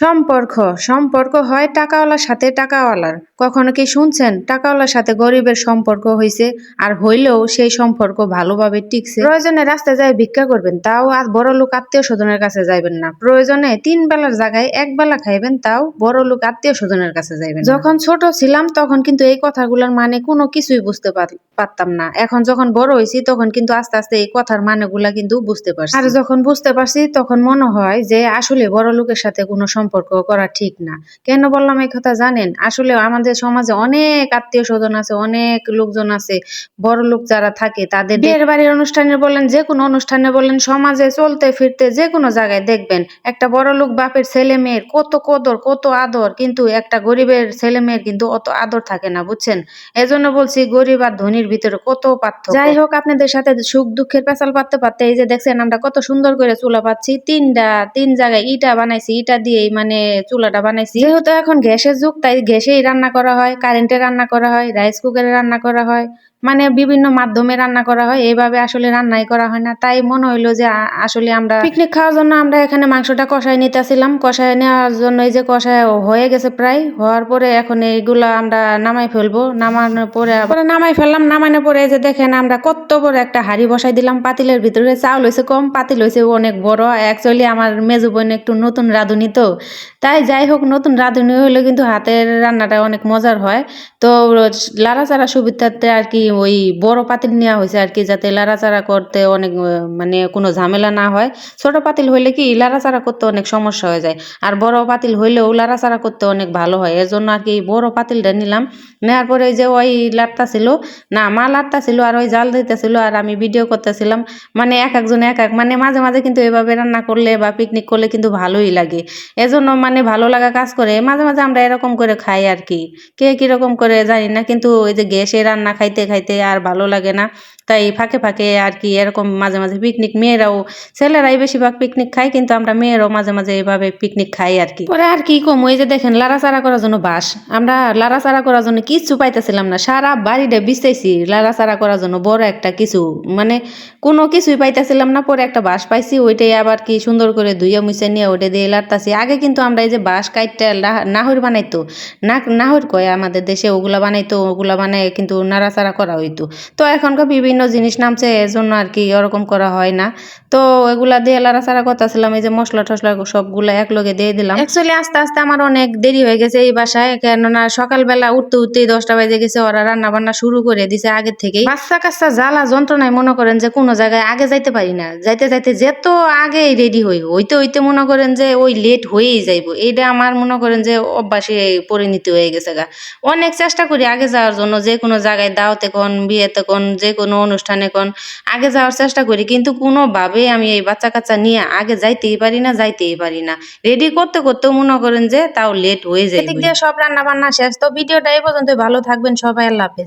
সম্পর্ক সম্পর্ক হয় টাকাওয়ালার সাথে টাকাওয়ালার। কখনো কি শুনছেন? টাকাওয়ালার সাথে গরিবের সম্পর্ক হয়েছে আর হইলেও সেই সম্পর্ক ভালোভাবে টিকছে। প্রয়োজনে রাস্তায় যায় ভিক্ষা করবেন, তাও আর বড় লোক আত্মীয় স্বজনের কাছে যাইবেন না। প্রয়োজনে তিন বেলার জায়গায় এক বেলা খাইবেন, তাও বড় লোক আত্মীয় স্বজনের কাছে যাইবেন যখন ছোট ছিলাম, তখন কিন্তু এই কথাগুলোর মানে কোনো কিছুই বুঝতে পার- পারতাম না। এখন যখন বড় হয়েছি তখন কিন্তু আস্তে আস্তে এই কথার মানেগুলা কিন্তু বুঝতে পারছি। আর যখন বুঝতে পারছি তখন মনে হয় যে আসলে বড় লোকের সাথে কোনো সম্পর্ক করা ঠিক না। কেন বললাম এই কথা জানেন? আসলে আমাদের সমাজে অনেক আত্মীয় স্বজন আছে অনেক লোকজন আছে। বড় লোক যারা থাকে তাদের বিয়ের বাড়ির অনুষ্ঠানে বলেন যে কোনো অনুষ্ঠানে বলেন সমাজে চলতে ফিরতে যে কোনো জায়গায় দেখবেন। একটা বড় লোক বাপের ছেলে মেয়ের কত কদর কত আদর কিন্তু একটা গরিবের ছেলে মেয়ের কিন্তু অত আদর থাকে না বুঝছেন? এজন্য বলছি গরিব আর ধনির ভিতরে কত পার্থক্য। যাই হোক, আপনাদের সাথে সুখ দুঃখের পেঁচাল পাততে পারতে, এই যে দেখছেন, আমরা কত সুন্দর করে চুলা পাচ্ছি। তিনটা, তিন জায়গায় ইটা বানাইছি, ইটা দিয়েই মানে চুলাটা বানাইছি। যেহেতু এখন গ্যাসের যুগ, তাই গ্যাসেই রান্না করা হয় কারেন্টে রান্না করা হয় রাইস কুকারে রান্না করা হয়। মানে বিভিন্ন মাধ্যমে রান্না করা হয় এইভাবে আসলে রান্নাই করা হয় না। তাই মনে হইল যে আসলে আমরা পিকনিক খাওয়ার জন্য আমরা এখানে মাংসটা কষাই নিতেছিলাম। কষাই নেওয়ার জন্য এই যে কষাই হয়ে গেছে প্রায় হওয়ার পরে এখন এইগুলা আমরা নামাই ফেলব। নামানোর পরে পরে নামাই ফেললাম নামানোর পরে এই যে দেখেন আমরা কত বড় একটা হাড়ি বসাই দিলাম। পাতিলের ভিতরে চাউল হয়েছে কম পাতিল হয়েছে অনেক বড়। অ্যাকচুয়ালি আমার মেজু বোন একটু নতুন রাঁধুনি তো। তাই যাই হোক নতুন রাঁধুনি হলে কিন্তু হাতের রান্নাটা অনেক মজার হয়। তো লাড়াচাড়া সুবিধাতে আর কি ওই বড় পাতিল নেওয়া হয়েছে আর কি, যাতে লাড়াচাড়া করতে অনেক মানে কোনো ঝামেলা না হয়। ছোট পাতিল হইলে কি লাড়াচাড়া করতে অনেক সমস্যা হয়ে যায়। আর বড় পাতিল হইলেও লাড়াচাড়া করতে অনেক ভালো হয়। এর জন্য আর কি বড় পাতিলটা নিলাম। নেওয়ার পরে ওই যে ওই লাটটা ছিল, না, মা লাটটা ছিল আর ওই জাল দিতেছিল আর আমি ভিডিও করতেছিলাম। মানে এক একজন এক এক মানে মাঝে মাঝে কিন্তু এভাবে রান্না করলে বা পিকনিক করলে কিন্তু ভালোই লাগে। এজন্য মানে ভালো লাগা কাজ করে, মাঝে মাঝে আমরা এরকম করে খাই আর কি। কে কীরকম করে জানি না, কিন্তু ওই যে গ্যাসে রান্না খাইতে খাইতে আর ভালো লাগে না। তাই ফাঁকে ফাঁকে আর কি এরকম মাঝে মাঝে পিকনিক মেয়েরাও, ছেলেরাই বেশিরভাগ পিকনিক খায়, কিন্তু আমরা মেয়েরাও মাঝে মাঝে এইভাবে পিকনিক খাই আর কি। পরে আর কি কম ওই যে দেখেন, লাড়াচাড়া করার জন্য বাস। আমরা লাড়াচাড়া করার জন্য কিচ্ছু পাইতেছিলাম না। সারা বাড়িটা বিছতেছি লাড়াচাড়া করার জন্য, বড় একটা কিছু। মানে কোনো কিছুই পাইতেছিলাম না, পরে একটা বাঁশ পাইছি, ওইটাই আবার কি সুন্দর করে ধুইয়া মুছে নিয়ে ওইটা দিয়ে লাড়তাছি। আগে কিন্তু আমরা এই যে বাঁশ কাইটটা নাহর বানাইতো না নাহর কয় আমাদের দেশে, ওগুলা বানাইতো, ওগুলা বানাই কিন্তু নাড়াচাড়া করা হইতো। তো এখনকার বিভিন্ন জিনিস নামছে এজন্য আর কি ওরকম করা হয় না। তো এগুলা দিয়ে লাড়াচাড়া করতেছিলাম এই যে মশলা টসলা সবগুলো একলগে দিয়ে দিলাম। অ্যাকচুয়ালি আস্তে আস্তে আমার অনেক দেরি হয়ে গেছে এই বাসায় কেননা সকালবেলা উঠতে উঠতেই দশটা বেজে গেছে ওরা রান্না বান্না শুরু করে দিছে আগের থেকেই। বাচ্চা কাচ্চা জ্বালা যন্ত্রণায় মনে করেন যে কোনো জায়গায় আগে যাইতে পারি না যাইতে যাইতে যেত আগে রেডি হই হইতে হইতে মনে করেন যে ওই লেট হয়েই যাইবো। এইটা আমার মনে করেন যে অভ্যাসে পরিণত হয়ে গেছে গা। অনেক চেষ্টা করি আগে যাওয়ার জন্য যে কোনো জায়গায় দাওয়াতে কোন বিয়েতে কোন যে কোনো অনুষ্ঠানে কোন আগে যাওয়ার চেষ্টা করি কিন্তু কোনোভাবে আমি এই বাচ্চা কাচ্চা নিয়ে আগে যাইতেই পারি না যাইতেই পারি না। রেডি করতে করতেও মনে করেন যে তাও লেট হয়ে যায় সব রান্না বান্না শেষ তো ভিডিওটা এই পর্যন্ত ভালো থাকবেন সবাই আল্লাহ হাফেজ।